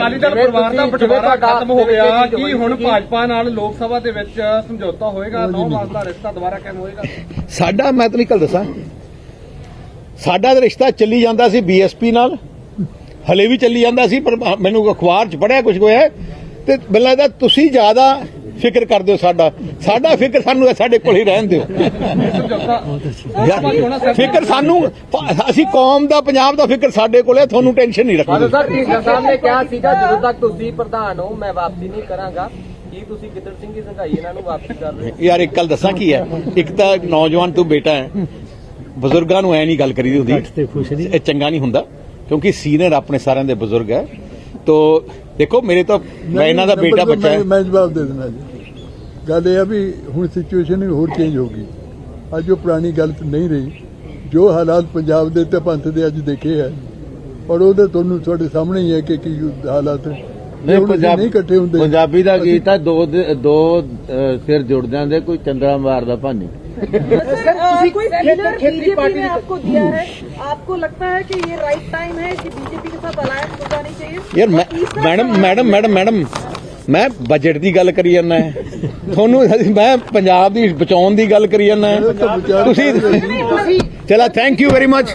ਅਕਾਲੀ ਦਲ ਪਰਿਵਾਰ ਦਾ ਬਟਵਾਰਾ ਖਤਮ ਹੋ ਗਿਆ ਕੀ ਹੁਣ ਭਾਜਪਾ ਨਾਲ ਲੋਕ ਸਭਾ ਦੇ ਵਿੱਚ ਸਮਝੌਤਾ ਹੋਏਗਾ? ਨੌ ਮਾਸ ਦਾ ਰਿਸ਼ਤਾ ਦੁਬਾਰਾ ਕਾਇਮ ਹੋਏਗਾ? ਸਾਡਾ ਮੈਂ ਤੁਹਾਨੂੰ ਇੱਕ ਗੱਲ ਦੱਸਾਂ। ਸਾਡਾ ਤਾਂ ਰਿਸ਼ਤਾ ਚੱਲੀ ਜਾਂਦਾ ਸੀ ਬੀਐਸਪੀ ਨਾਲ। ਹਲੇ ਵੀ ਚੱਲੀ ਜਾਂਦਾ ਸੀ ਪਰ ਮੈਨੂੰ ਅਖਬਾਰ 'ਚ ਪੜਿਆ ਕੁਝ ਹੋਇਆ ਤੇ ਮੈਨੂੰ ਲੱਗਦਾ ਤੁਸੀਂ ਜ਼ਿਆਦਾ ਫਿਕਰ ਕਰਦੇ ਹੋ ਸਾਡਾ? ਸਾਡਾ ਫਿਕਰ ਸਾਨੂੰ ਸਾਡੇ ਕੋਲ ਹੀ ਰਹਿਣ ਦਿਓ। ਫਿਕਰ ਸਾਨੂੰ ਅਸੀਂ ਕੌਮ ਦਾ ਪੰਜਾਬ ਦਾ ਫਿਕਰ ਸਾਡੇ ਕੋਲ ਹੈ ਤੁਹਾਨੂੰ ਟੈਨਸ਼ਨ ਨਹੀਂ ਰੱਖਣੀ। ਸਰ ਢੀਂਡਸਾ ਸਾਹਿਬ ਨੇ ਕਿਹਾ ਸੀਗਾ ਜਦੋਂ ਤੱਕ ਤੁਸੀਂ ਪ੍ਰਧਾਨ ਹੋ ਮੈਂ ਵਾਪਸੀ ਨਹੀਂ ਕਰਾਂਗਾ। ਕੀ ਤੁਸੀਂ ਗਿੱਦੜ ਸਿੰਘ ਦੀ ਸੰਘਾਈ ਇਹਨਾਂ ਨੂੰ ਵਾਪਸੀ ਕਰ ਰਹੇ ਯਾਰ ਇੱਕ ਗੱਲ ਦੱਸਾਂ ਕੀ ਹੈ? ਇੱਕ ਤਾਂ ਨੌਜਵਾਨ ਤੂੰ ਬੇਟਾ ਹੈ। ਬਜ਼ੁਰਗਾਂ ਨੂੰ ਐ ਨਹੀਂ ਗੱਲ ਕਰੀਦੀ ਹੁੰਦੀ। ਇਹ ਚੰਗਾ ਨਹੀਂ ਹੁੰਦਾ ਕਿਉਂਕਿ ਸੀਨੀਅਰ ਆਪਣੇ ਸਾਰਿਆਂ ਦੇ ਬਜ਼ੁਰਗ ਹੈ। ਤੋ ਦੇਖੋ ਮੇਰੇ ਤਾਂ ਮੈਂ ਇਹਨਾਂ ਦਾ ਬੇਟਾ ਬੱਚਾ ਹੈ ਮੈਂ- ਮੈਂ ਜਵਾਬ ਦੇ ਦਿੰਦਾ ਜੀ ਗੱਲ ਇਹ ਆ ਵੀ ਹੁਣ ਸਿਚੁਏਸ਼ਨ ਹੋਰ ਚੇਂਜ ਹੋ ਗਈ ਅੱਜ ਉਹ ਪੁਰਾਣੀ ਗੱਲ ਨਹੀਂ ਰਹੀ ਜੋ ਹਾਲਾਤ ਪੰਜਾਬ ਦੇ ਤੇ ਪੰਥ ਦੇ ਅੱਜ ਦੇਖੇ ਹੈ ਔਰ ਉਹਦੇ ਤੁਹਾਨੂੰ ਤੁਹਾਡੇ ਸਾਹਮਣੇ ਹੀ ਹੈ ਕਿ ਕੀ ਹਾਲਾਤ ਹੈ ਜੇ ਹੁਣ ਅਸੀਂ ਨਹੀਂ ਇਕੱਠੇ ਹੁੰਦੇ ਪੰਜਾਬੀ ਦਾ ਗੀਤ ਹੈ ਦੋ ਦ- ਦੋ ਅ, ਸਿਰ ਜੁੜ ਜਾਂਦੇ ਕੋਈ ਚੰਦਰਾ ਮਾਰਦਾ ਭਾਨੀ सर कोई फिलर बीजेपी ने आपको दिया है आपको लगता है कि ये राइट टाइम है कि बीजेपी के साथ अलायंस हो जानी चाहिए ਯਾਰ ਮੈਂ ਮੈਡਮ ਮੈਡਮ ਮੈਡਮ ਮੈਡਮ ਮੈਂ ਬਜਟ ਦੀ ਗੱਲ ਕਰੀ ਜਾਂਦਾ ਤੁਹਾਨੂੰ ਮੈਂ ਪੰਜਾਬ ਦੀ ਬਚਾਉਣ ਦੀ ਗੱਲ ਕਰੀ ਜਾਂਦਾ ਤੁਸੀਂ ਚਲਾ ਥੈਂਕ ਯੂ ਵੈਰੀ ਮੱਚ